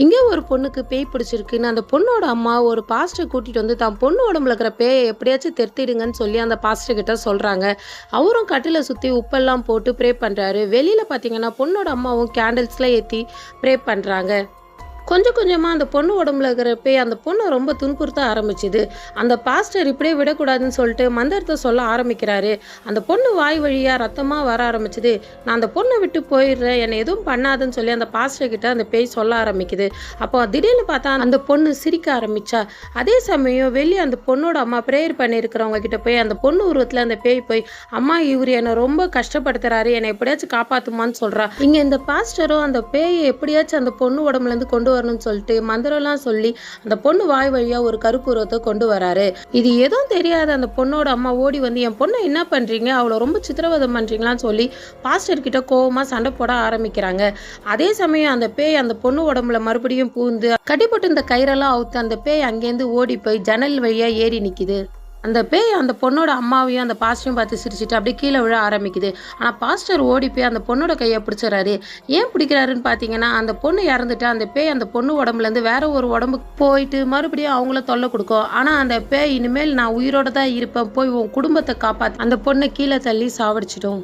இங்கே ஒரு பொண்ணுக்கு பேய் பிடிச்சிருக்குன்னு அந்த பொண்ணோட அம்மா ஒரு பாஸ்டர் கூட்டிகிட்டு வந்து தான் பொண்ணு உடம்புல இருக்கிற பேயை எப்படியாச்சும் தெருத்திடுங்கன்னு சொல்லி அந்த பாஸ்டர் கிட்ட சொல்கிறாங்க அவரும் கட்டில சுற்றி உப்பெல்லாம் போட்டு ப்ரே பண்ணுறாரு வெளியில் பார்த்தீங்கன்னா பொண்ணோட அம்மாவும் கேண்டில்ஸ்லாம் ஏற்றி ப்ரே பண்ணுறாங்க கொஞ்சம் கொஞ்சமாக அந்த பொண்ணு உடம்புல இருக்கிற அந்த பொண்ணை ரொம்ப துன்புறுத்த ஆரம்பிச்சுது. அந்த பாஸ்டர் இப்படியே விடக்கூடாதுன்னு சொல்லிட்டு மந்திரத்தை சொல்ல ஆரம்பிக்கிறாரு. அந்த பொண்ணு வாய் வழியாக ரத்தமாக வர ஆரம்பிச்சுது. நான் அந்த பொண்ணை விட்டு போயிடுறேன். என்னை எதுவும் பண்ணாதுன்னு சொல்லி அந்த பாஸ்டர் கிட்ட அந்த பேய் சொல்ல ஆரம்பிக்குது. அப்போ திடீர்னு பார்த்தா அந்த பொண்ணு சிரிக்க ஆரம்பிச்சா. அதே சமயம் வெளியே அந்த பொண்ணோட அம்மா ப்ரேயர் பண்ணியிருக்கிறவங்க கிட்ட போய் அந்த பொண்ணு உருவத்தில் அந்த பேய் போய் அம்மா இவர் என்னை ரொம்ப கஷ்டப்படுத்துறாரு. என்னை எப்படியாச்சும் காப்பாற்றுமான்னு சொல்கிறா இங்கே இந்த பாஸ்டரும் அந்த பேயை எப்படியாச்சும் அந்த பொண்ணு உடம்புலேருந்து கொண்டு கொண்டு வரணும்னு சொல்லிட்டு மந்திரம்லாம் சொல்லி அந்த பொண்ணு வாய் வழியா ஒரு கருப்புருவத்தை கொண்டு வராரு. இது எதுவும் தெரியாத அந்த பொண்ணோட அம்மா ஓடி வந்து என் பொண்ணை என்ன பண்றீங்க? அவளை ரொம்ப சித்திரவதம் பண்ணுறீங்களான்னு சொல்லி பாஸ்டர் கிட்ட கோவமா சண்டை போட ஆரம்பிக்கிறாங்க. அதே சமயம் அந்த பேய் அந்த பொண்ணு உடம்புல மறுபடியும் பூந்து கட்டிப்பட்டு இந்த கயிறெல்லாம் அவுத்து அந்த பேய் அங்கேருந்து ஓடி போய் ஜன்னல் வழியா ஏறி நிக்குது. அந்த பேய் அந்த பொண்ணோட அம்மாவையும் அந்த பாஸ்டரையும் பார்த்து சிரிச்சிட்டு அப்படியே கீழே விழ ஆரம்பிக்குது. ஆனால் பாஸ்டர் ஓடி போய் அந்த பொண்ணோட கையை பிடிச்சிடறாரு. ஏன் பிடிக்கிறாருன்னு பார்த்தீங்கன்னா அந்த பொண்ணு இறந்துட்டு அந்த பேய் அந்த பொண்ணு உடம்புலேருந்து வேற ஒரு உடம்புக்கு போயிட்டு மறுபடியும் அவங்கள தொல்லை கொடுக்கும். ஆனால் அந்த பேய் இனிமேல் நான் உயிரோட தான் இருப்பேன். போய் உன் குடும்பத்தை காப்பாற்று அந்த பொண்ணை கீழே தள்ளி சாவடிச்சிடும்.